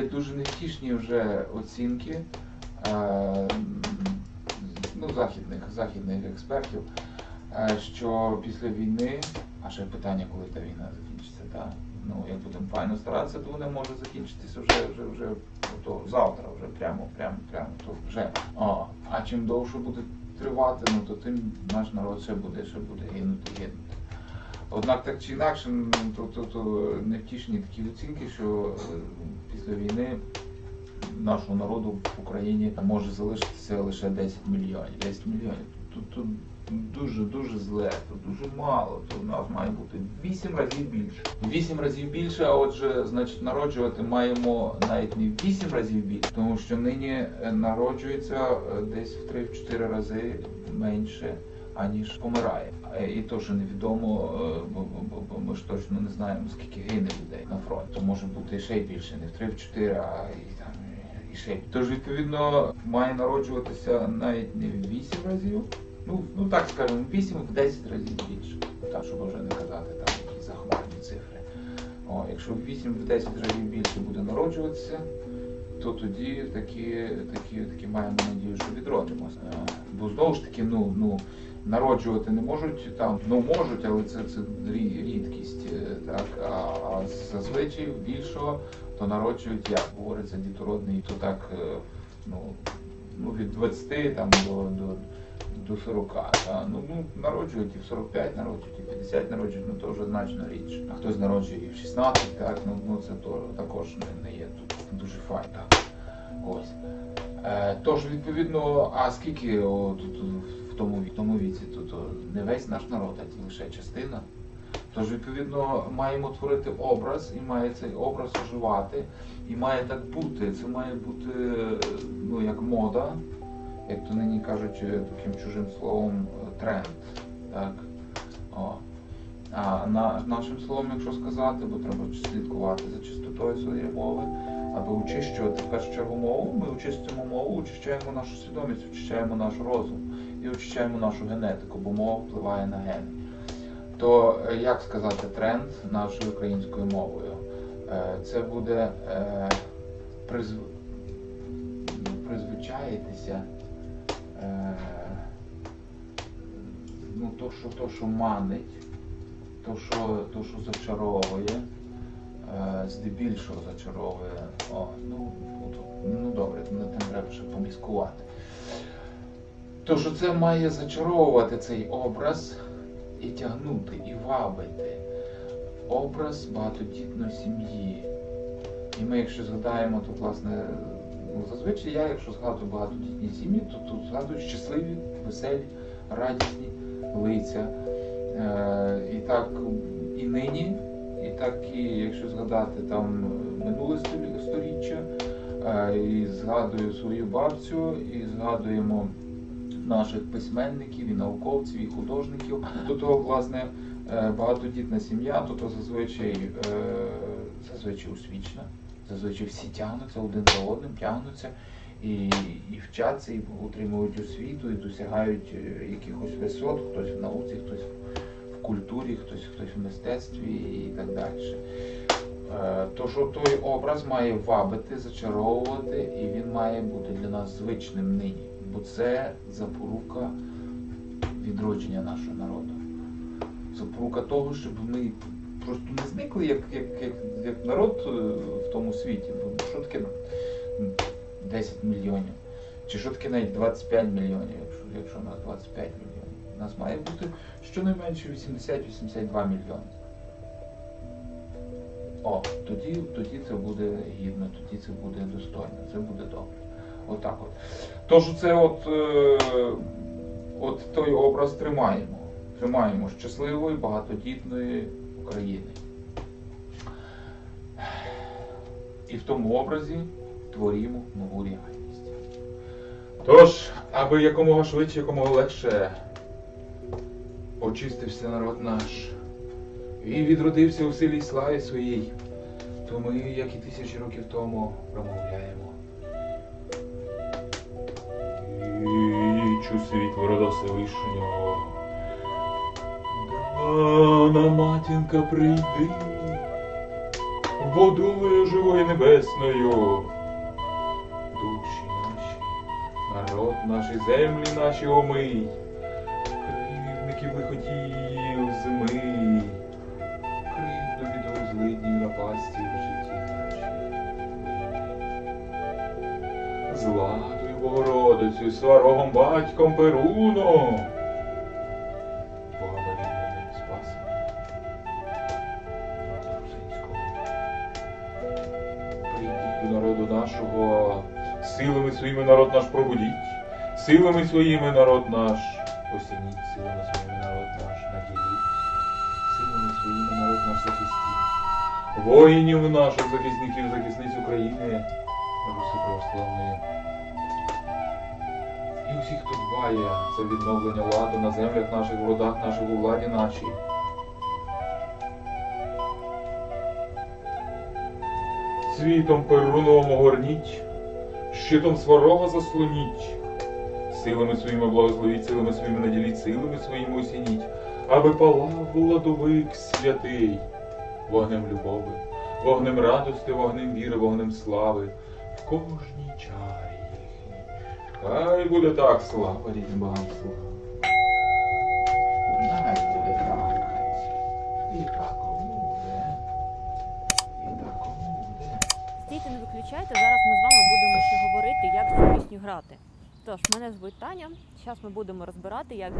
є дуже невтішні вже оцінки е, ну, західних, західних експертів, е, що після війни, а ще питання, коли та війна закінчиться, та, ну, як будемо файно старатися, то вона може закінчитися вже, вже, вже то, завтра, вже прямо, прямо, прямо, то вже. О, а чим довше буде тривати, ну, то тим наш народ ще буде, ще буде гинути, гинути. Однак так чи інакше, ну, то, то, то невтішні такі оцінки, що е, після війни нашого народу в Україні може залишитися лише 10 мільйонів. 10 мільйонів. Тут, тут дуже дуже зле, тут дуже мало. То у нас має бути 8 разів більше. 8 разів більше, а отже, значить, народжувати маємо навіть не в 8 разів більше, тому що нині е, народжується е, десь в 3-4 рази менше. Аніж помирає. І що невідомо, е, бо, ми ж точно не знаємо, скільки гине людей на фронті. То може бути ще й більше, не в 3 в 4, а і там і ще. Тож, відповідно, має народжуватися навіть не в 8 разів, ну, ну так скажемо, в 8 в 10 разів більше. Так, щоб вже не казати там якісь захмарні цифри. О, якщо в 8 в 10 разів більше буде народжуватися, то тоді такі, такі, такі маємо надію, що відродимося. Е, Бо знову ж таки, ну, ну, народжувати не можуть там, ну можуть, але це, це рідкість. е, Так, а, зазвичай більшого то народжують, як говориться, дітородний, то так е, ну, ну, від 20 там, до, до, до 40. Та, ну, ну, народжують і в 45, народжують, і в 50 народжують, ну то вже значно рідше. А хтось народжує і в 16, так, ну, ну це то, також не, не є тут дуже файн. Ось. Е, тож, відповідно, а скільки о, тут, тому, в тому віці, то, то не весь наш народ, а лише частина. Тож, відповідно, маємо творити образ, і має цей образ оживати, і має так бути. Це має бути ну, як мода, як то нині кажуть е, таким чужим словом е, тренд. Так? О. А на, нашим словом, якщо сказати, бо треба слідкувати за чистотою своєї мови, аби очищувати в першу чергу мову, ми очистимо мову, очищаємо нашу свідомість, очищаємо наш розум і очищаємо нашу генетику, бо мова впливає на гени. То е, як сказати тренд нашою українською мовою? Е, Це буде е, призв... ну, призвичаїтися. Е, ну, то, що, то, що манить, то, що, то, що зачаровує, е, здебільшого зачаровує. О, ну, ну добре, над тим треба ще поміскувати. То, що це має зачаровувати цей образ і тягнути, і вабити. Образ багатодітної сім'ї. І ми, якщо згадаємо, то власне, ну, зазвичай я, якщо згадую багатодітні сім'ї, то тут згадую щасливі, веселі, радісні лиця. Е, і так і нині, і так і якщо згадати там минуле сторіччя, е, і згадую свою бабцю, і згадуємо наших письменників, і науковців, і художників. До того, власне, е, багатодітна сім'я, то, то зазвичай, зазвичай усвічна, зазвичай всі тягнуться один за одним, тягнуться і, і вчаться, і отримують освіту, і досягають е, якихось висот, хтось в науці, хтось в культурі, хтось, хтось в мистецтві і так далі. Е, То, що той образ має вабити, зачаровувати, і він має бути для нас звичним нині, бо це запорука відродження нашого народу. Запорука того, щоб ми просто не зникли як, як, як, як народ е, в тому світі. Бо що таке 10 мільйонів? Чи що таке навіть 25 мільйонів, якщо, якщо у нас 25 мільйонів? У нас має бути щонайменше 80-82 мільйони. О, тоді, тоді це буде гідно, тоді це буде достойно, це буде добре. Отак от. Тож це от, е, от той образ тримаємо. Тримаємо щасливої, багатодітної України. І в тому образі творімо нову реальність. Тож, аби якомога швидше, якомога легше очистився народ наш і відродився у силі й славі своїй, то ми, як і тисячі років тому, промовляємо. Річ у світло рода Всевишнього. Дана матінка прийди, водою живою небесною. Народ наші, землі наші омий, кривдників виходів зими, кривду біду злиднів напасті в житті нашій. Златою Богородицю, сварогом батьком Перуном, силами своїми народ наш пробудіть, силами своїми народ наш осініть, силами своїми народ наш наділіть, силами своїми народ наш захистіть, воїнів наших захисників, захисниць України, Руси православної. І усіх, хто дбає за відновлення ладу на землях наших, в родах наших, у владі нашій. Світом перуном огорніть, щитом сворога заслоніть, силами своїми благословіть, силами своїми наділіть, силами своїми осініть, аби палав владовик святий, вогнем любови, вогнем радости, вогнем віри, вогнем слави, в кожній чарі. Хай буде так, слава рідним богам слава. Грати. Тож, мене звуть Таня. Зараз ми будемо розбирати, як